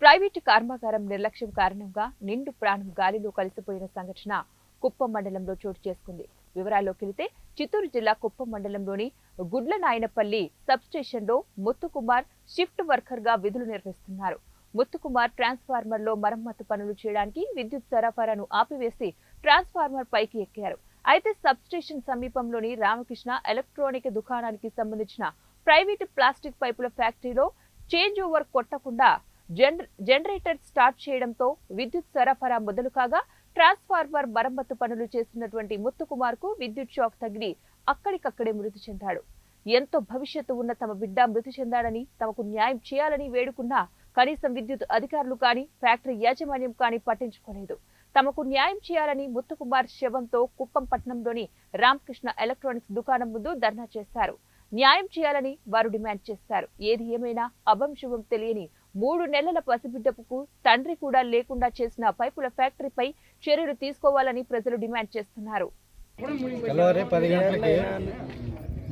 Private కర్మాగారం నిర్లక్ష్యం కారణంగా నిండు ప్రాణం గాలిలో కలిసిపోయిన సంఘటన కుప్పం మండలంలో చోటు చేసుకుంది. వివరాల్లోకి వెళితే చిత్తూరు జిల్లా కుప్పం మండలంలోని గుడ్లనాయనపల్లి సబ్ స్టేషన్లో ముత్తుకుమార్ షిఫ్ట్ వర్కర్గా విధులు నిర్వహిస్తున్నారు. ముత్తుకుమార్ ట్రాన్స్ఫార్మర్లో మరమ్మతు పనులు చేయడానికి విద్యుత్ సరఫరాను ఆపివేసి ట్రాన్స్ఫార్మర్ పైకి ఎక్కారు. అయితే సబ్ స్టేషన్ సమీపంలోని రామకృష్ణ ఎలక్ట్రానిక్ దుకాణానికి సంబంధించిన ప్రైవేటు ప్లాస్టిక్ పైపుల ఫ్యాక్టరీలో చేంజ్ ఓవర్ కొట్టకుండా జనరేటర్ స్టార్ట్ చేయడంతో విద్యుత్ సరఫరా మొదలు కాగా ట్రాన్స్ఫార్మర్ మరమ్మతు పనులు చేస్తున్నటువంటి ముత్తుకుమార్కు విద్యుత్ షాక్ తగిలి అక్కడికక్కడే మృతి చెందాడు. ఎంతో భవిష్యత్తు ఉన్న తమ బిడ్డ మృతి చెందాడని తమకు న్యాయం చేయాలని వేడుకున్నా కనీసం విద్యుత్ అధికారులు కానీ ఫ్యాక్టరీ యాజమాన్యం కానీ పట్టించుకోలేదు. తమకు న్యాయం చేయాలని ముత్తుకుమార్ శవంతో కుప్పం పట్టణంలోని రామకృష్ణ ఎలక్ట్రానిక్స్ దుకాణం ముందు ధర్నా చేశారు. న్యాయం చేయాలని వారు డిమాండ్ చేశారు ఏది ఏమైనా అభం శుభం తెలియని మూడు నెలల పసిబిడ్డకు తండ్రి కూడా లేకుండా చేసిన పైపుల ఫ్యాక్టరీపై చర్యలు తీసుకోవాలని ప్రజలు డిమాండ్ చేస్తున్నారు.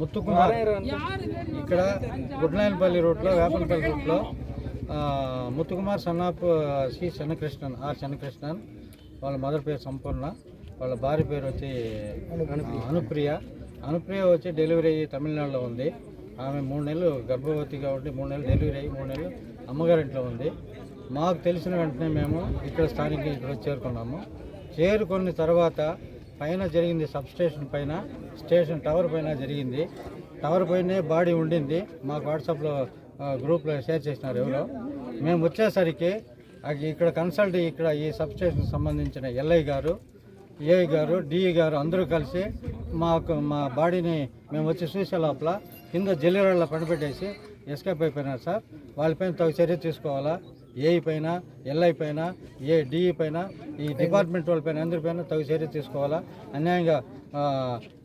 ముత్తుకుమార్ ఇక్కడ గుడ్లాయనపల్లి రోడ్లో వేపనపల్లి రోడ్లో Muthukumar son of C Chennakrishnan R Chennakrishnan వాళ్ళ మదర్ పేరు సంపూర్ణ వాళ్ళ భార్య పేరు వచ్చి అనుప్రియ. అనుప్రియ వచ్చి డెలివరీ అయ్యి తమిళనాడులో ఉంది. ఆమె మూడు నెలలు గర్భవతిగా ఉండి మూడు నెలలు డెలివరీ అయ్యి మూడు నెలలు అమ్మగారింట్లో ఉంది. మాకు తెలిసిన వెంటనే మేము ఇక్కడ స్థానిక ఇక్కడ చేరుకున్నాము. చేరుకున్న తర్వాత పైన జరిగింది సబ్ స్టేషన్ పైన స్టేషన్ టవర్ పైన జరిగింది. టవర్ పైనే బాడీ ఉండింది. మాకు వాట్సాప్లో గ్రూప్లో షేర్ చేసినారు ఎవరో. మేము వచ్చేసరికి అది ఇక్కడ కన్సల్ట్ ఇక్కడ ఈ సబ్ స్టేషన్కి సంబంధించిన ఎల్ఐ గారు ఏఐ గారు డిఈ గారు అందరూ కలిసి మాకు మా బాడీని మేము వచ్చి చూసే లోపల కింద జల్లిరాళ్ళ పనిపెట్టేసి ఎస్కేప్ అయిపోయినారు సార్. వాళ్ళపైన తగు చర్య తీసుకోవాలా? ఏఐ పైన ఎల్ఐ పైన ఏ డిఈ పైన ఈ డిపార్ట్మెంట్ వాళ్ళపైన అందరిపైన తగు చర్య తీసుకోవాలా? అన్యాయంగా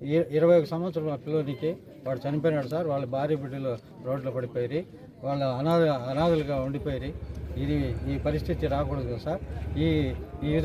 ఇ- ఇరవై ఒక సంవత్సరం పిల్లోనికి వాడు చనిపోయినాడు సార్. వాళ్ళ భార్య బిడ్డలు రోడ్లో పడిపోయి వాళ్ళ అనాథ అనాథలుగా ఉండిపోయి ఇది ఈ పరిస్థితి రాకూడదు సార్. ఈ ఈ